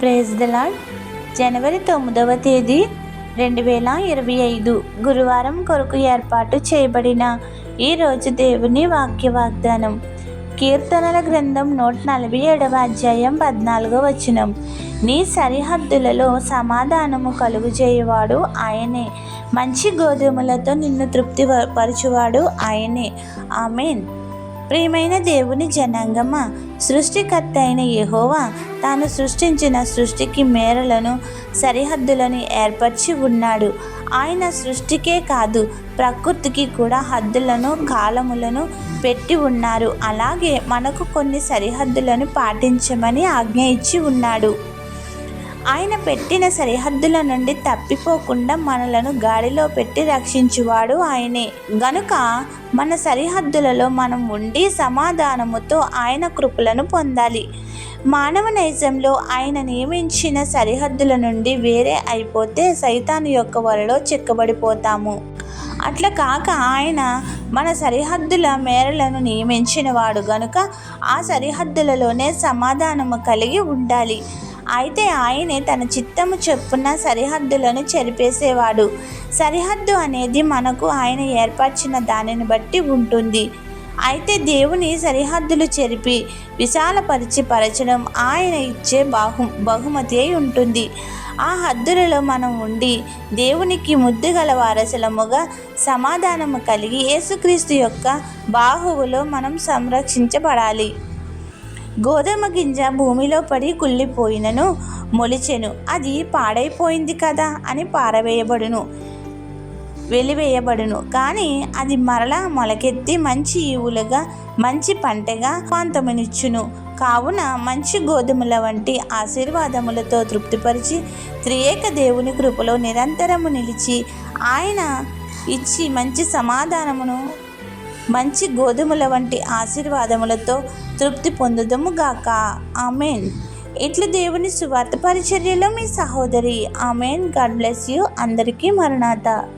Praise the lord జనవరి తొమ్మిదవ తేదీ రెండు వేల ఇరవై ఐదు గురువారం కొరకు ఏర్పాటు చేయబడిన ఈరోజు దేవుని వాక్య వాగ్దానం. కీర్తనల గ్రంథం నూట నలభై ఏడవ అధ్యాయం పద్నాలుగో వచనం. నీ సరిహద్దులలో సమాధానము కలుగు చేయవాడు ఆయనే. మంచి గోధుమలతో నిన్ను తృప్తి పరచువాడు ఆయనే. ఆమెన్. ప్రియమైన దేవుని జనాంగమా సృష్టికర్త అయిన యహోవా తాను సృష్టించిన సృష్టికి మేరలను సరిహద్దులను ఏర్పరిచి ఉన్నాడు. ఆయన సృష్టికే కాదు ప్రకృతికి కూడా హద్దులను కాలములను పెట్టి ఉన్నారు. అలాగే మనకు కొన్ని సరిహద్దులను పాటించమని ఆజ్ఞ ఇచ్చి ఉన్నాడు. ఆయన పెట్టిన సరిహద్దుల నుండి తప్పిపోకుండా మనలను గాడిలో పెట్టి రక్షించువాడు ఆయనే. గనుక మన సరిహద్దులలో మనం ఉండి సమాధానముతో ఆయన కృపలను పొందాలి. మానవ నైజంలో ఆయన నియమించిన సరిహద్దుల నుండి వేరే అయిపోతే సైతాను యొక్క వలలో చిక్కబడిపోతాము. అట్లా కాక ఆయన మన సరిహద్దుల మేరలను నియమించినవాడు గనుక ఆ సరిహద్దులలోనే సమాధానము కలిగి ఉండాలి. అయితే ఆయనే తన చిత్తము చొప్పున సరిహద్దులను చెరిపేసేవాడు. సరిహద్దు అనేది మనకు ఆయన ఏర్పరిచిన దానిని బట్టి ఉంటుంది. అయితే దేవుని సరిహద్దులు చెరిపి విశాలపరిచి పరచడం ఆయన ఇచ్చే బాహు బహుమతి అయి ఉంటుంది. ఆ హద్దులలో మనం ఉండి దేవునికి ముద్దుగల వారసులముగా సమాధానము కలిగి యేసుక్రీస్తు యొక్క బాహువులో మనం సంరక్షించబడాలి. గోధుమ గింజ భూమిలో పడి కుళ్ళిపోయినను మొలిచెను. అది పాడైపోయింది కదా అని పారవేయబడును వెలివేయబడును. కానీ అది మరలా మొలకెత్తి మంచి ఈవులుగా మంచి పంటగా పాంతమునిచ్చును కావున మంచి గోధుమల వంటి ఆశీర్వాదములతో తృప్తిపరిచి త్రియేక దేవుని కృపలో నిరంతరము నిలిచి ఆయన ఇచ్చి మంచి సమాధానమును మంచి గోధుమల వంటి ఆశీర్వాదములతో తృప్తి పొందుదము గాక. ఆమెన్. ఇట్లు దేవుని సువార్త పరిచర్యలో మీ సహోదరి. ఆమెన్. God bless you. అందరికీ మరణాత.